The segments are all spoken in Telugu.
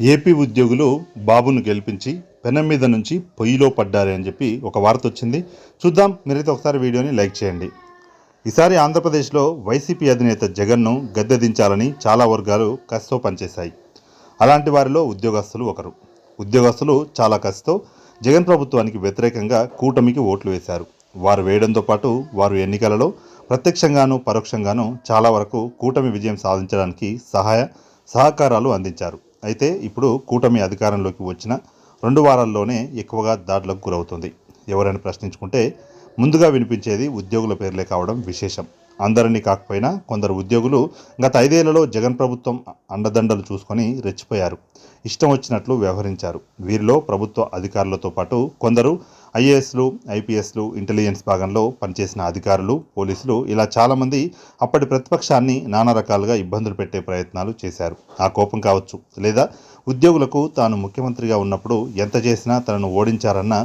ఏపీ ఉద్యోగులు బాబును గెలిపించి పెనం మీద నుంచి పొయ్యిలో పడ్డారు అని చెప్పి ఒక వార్త వచ్చింది. చూద్దాం. మీరైతే ఒకసారి వీడియోని లైక్ చేయండి. ఈసారి ఆంధ్రప్రదేశ్లో వైసీపీ అధినేత జగన్ను గద్దె దించాలని చాలా వర్గాలు కసితో పనిచేశాయి. అలాంటి వారిలో ఉద్యోగస్తులు ఒకరు. ఉద్యోగస్తులు చాలా కసితో జగన్ ప్రభుత్వానికి వ్యతిరేకంగా కూటమికి ఓట్లు వేశారు. వారు వేయడంతో పాటు వారు ఎన్నికలలో ప్రత్యక్షంగాను పరోక్షంగాను చాలా వరకు కూటమి విజయం సాధించడానికి సహాయ సహకారాలు అందించారు. అయితే ఇప్పుడు కూటమి అధికారంలోకి వచ్చిన రెండు వారాల్లోనే ఎక్కువగా దాడులకు గురవుతుంది. ఎవరైనా ప్రశ్నించుకుంటే ముందుగా వినిపించేది ఉద్యోగుల పేర్లే కావడం విశేషం. అందరినీ కాకపోయినా కొందరు ఉద్యోగులు గత ఐదేళ్ళలో జగన్ ప్రభుత్వం అండదండలు చూసుకొని రెచ్చిపోయారు. ఇష్టం వచ్చినట్లు వ్యవహరించారు. వీరిలో ప్రభుత్వ అధికారులతో పాటు కొందరు ఐఏఎస్లు ఐపీఎస్లు ఇంటెలిజెన్స్ భాగంలో పనిచేసిన అధికారులు పోలీసులు ఇలా చాలామంది అప్పటి ప్రతిపక్షాన్ని నానా రకాలుగా ఇబ్బందులు పెట్టే ప్రయత్నాలు చేశారు. ఆ కోపం కావచ్చు లేదా ఉద్యోగులకు తాను ముఖ్యమంత్రిగా ఉన్నప్పుడు ఎంత చేసినా తనను ఓడించారన్న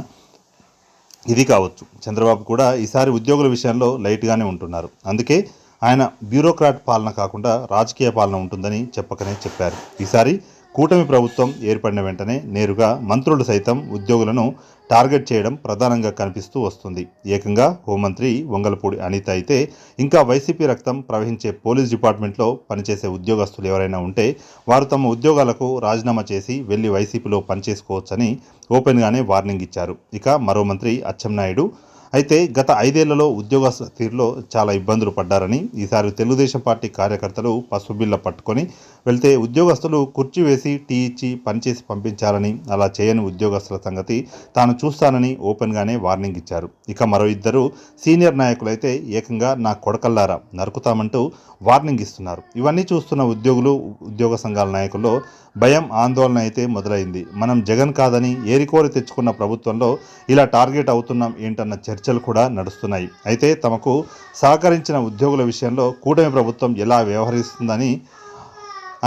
ఇది కావచ్చు. చంద్రబాబు కూడా ఈసారి ఉద్యోగుల విషయంలో లైట్గానే ఉంటున్నారు. అందుకే ఆయన బ్యూరోక్రాట్ పాలన కాకుండా రాజకీయ పాలన ఉంటుందని చెప్పకనే చెప్పారు. ఈసారి కూటమి ప్రభుత్వం ఏర్పడిన వెంటనే నేరుగా మంత్రులు సైతం ఉద్యోగులను టార్గెట్ చేయడం ప్రధానంగా కనిపిస్తూ వస్తుంది. ఏకంగా హోంమంత్రి వంగలపూడి అనిత అయితే ఇంకా వైసీపీ రక్తం ప్రవహించే పోలీస్ డిపార్ట్మెంట్లో పనిచేసే ఉద్యోగస్తులు ఎవరైనా ఉంటే వారు తమ ఉద్యోగాలకు రాజీనామా చేసి వెళ్ళి వైసీపీలో పనిచేసుకోవచ్చని ఓపెన్గానే వార్నింగ్ ఇచ్చారు. ఇక మరో మంత్రి అచ్చెన్నాయుడు అయితే గత ఐదేళ్ళలో ఉద్యోగ తీరులో చాలా ఇబ్బందులు పడ్డారని ఈసారి తెలుగుదేశం పార్టీ కార్యకర్తలు పసుపు బిళ్ళ పట్టుకొని వెళ్తే ఉద్యోగస్తులు కుర్చీ వేసి టీ ఇచ్చి పనిచేసి పంపించాలని అలా చేయని ఉద్యోగస్తుల సంగతి తాను చూస్తానని ఓపెన్గానే వార్నింగ్ ఇచ్చారు. ఇక మరో ఇద్దరు సీనియర్ నాయకులైతే ఏకంగా నా కొడకల్లారా నరుకుతామంటూ వార్నింగ్ ఇస్తున్నారు. ఇవన్నీ చూస్తున్న ఉద్యోగులు ఉద్యోగ సంఘాల నాయకుల్లో భయం ఆందోళన అయితే మొదలైంది. మనం జగన్ కాదని ఏరికోరి తెచ్చుకున్న ప్రభుత్వంలో ఇలా టార్గెట్ అవుతున్నాం ఏంటన్న చర్చలు కూడా నడుస్తున్నాయి. అయితే తమకు సహకరించిన ఉద్యోగుల విషయంలో కూటమి ప్రభుత్వం ఎలా వ్యవహరిస్తుందని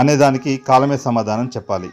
అనేదానికి కాలమే సమాధానం చెప్పాలి.